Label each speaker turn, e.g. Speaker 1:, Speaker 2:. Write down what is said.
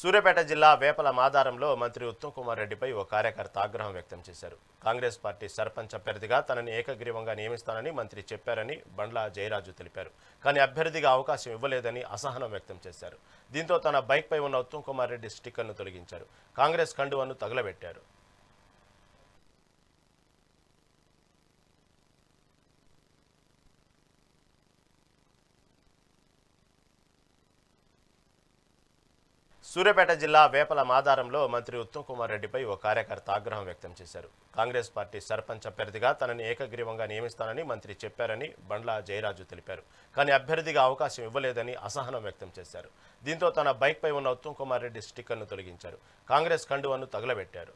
Speaker 1: సూర్యాపేట జిల్లా వేపల మాదారంలో మంత్రి ఉత్తమ్ కుమార్ రెడ్డిపై ఓ కార్యకర్త ఆగ్రహం వ్యక్తం చేశారు. కాంగ్రెస్ పార్టీ సర్పంచ్ అభ్యర్థిగా తనని ఏకగ్రీవంగా నియమిస్తానని మంత్రి చెప్పారని బండ్ల జయరాజు తెలిపారు. కానీ అభ్యర్థిగా అవకాశం ఇవ్వలేదని అసహనం వ్యక్తం చేశారు. దీంతో తన బైక్పై ఉన్న ఉత్తమ్ కుమార్ రెడ్డి స్టిక్కర్ను తొలగించారు. కాంగ్రెస్ కండువను తగలబెట్టారు. సూర్యాపేట జిల్లా వేపల మాదారంలో మంత్రి ఉత్తమ్ కుమార్ రెడ్డిపై ఓ కార్యకర్త ఆగ్రహం వ్యక్తం చేశారు. కాంగ్రెస్ పార్టీ సర్పంచ్ అభ్యర్థిగా తనని ఏకగ్రీవంగా నియమిస్తానని మంత్రి చెప్పారని బండ్ల జయరాజు తెలిపారు. కానీ అభ్యర్థిగా అవకాశం ఇవ్వలేదని అసహనం వ్యక్తం చేశారు. దీంతో తన బైక్పై ఉన్న ఉత్తమ్ కుమార్ రెడ్డి స్టిక్కర్ను తొలగించారు. కాంగ్రెస్ కండువను తగలబెట్టారు.